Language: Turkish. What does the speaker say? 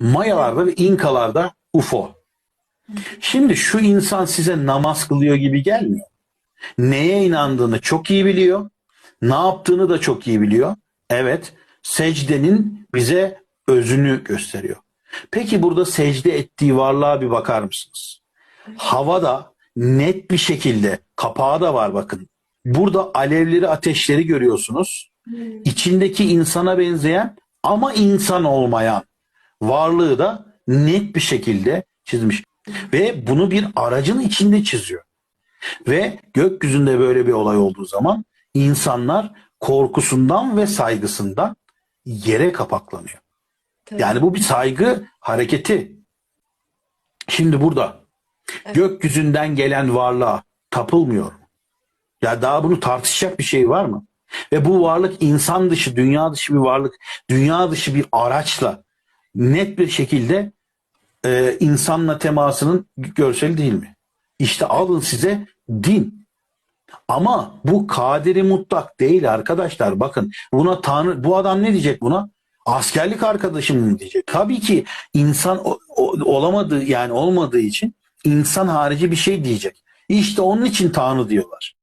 Mayalarda ve İnkalarda UFO. Şimdi şu insan size namaz kılıyor gibi gelmiyor. Neye inandığını çok iyi biliyor. Ne yaptığını da çok iyi biliyor. Evet, secdenin bize özünü gösteriyor. Peki burada secde ettiği varlığa bir bakar mısınız? Havada net bir şekilde kapağı da var bakın. Burada alevleri, ateşleri görüyorsunuz. İçindeki insana benzeyen ama insan olmayan varlığı da net bir şekilde çizmiş. Ve bunu bir aracın içinde çiziyor. Ve gökyüzünde böyle bir olay olduğu zaman insanlar korkusundan ve saygısından yere kapaklanıyor. Tabii. Yani bu bir saygı hareketi. Şimdi burada gökyüzünden gelen varlığa tapılmıyor. Ya daha bunu tartışacak bir şey var mı? Ve bu varlık insan dışı, dünya dışı bir varlık, dünya dışı bir araçla net bir şekilde e, insanla temasının görseli değil mi? İşte alın size din. Ama bu kaderi mutlak değil arkadaşlar. Bakın buna Tanrı bu adam ne diyecek buna? Askerlik arkadaşım mı diyecek? Tabii ki insan o- o- olamadığı yani olmadığı için insan harici bir şey diyecek. İşte onun için Tanrı diyorlar.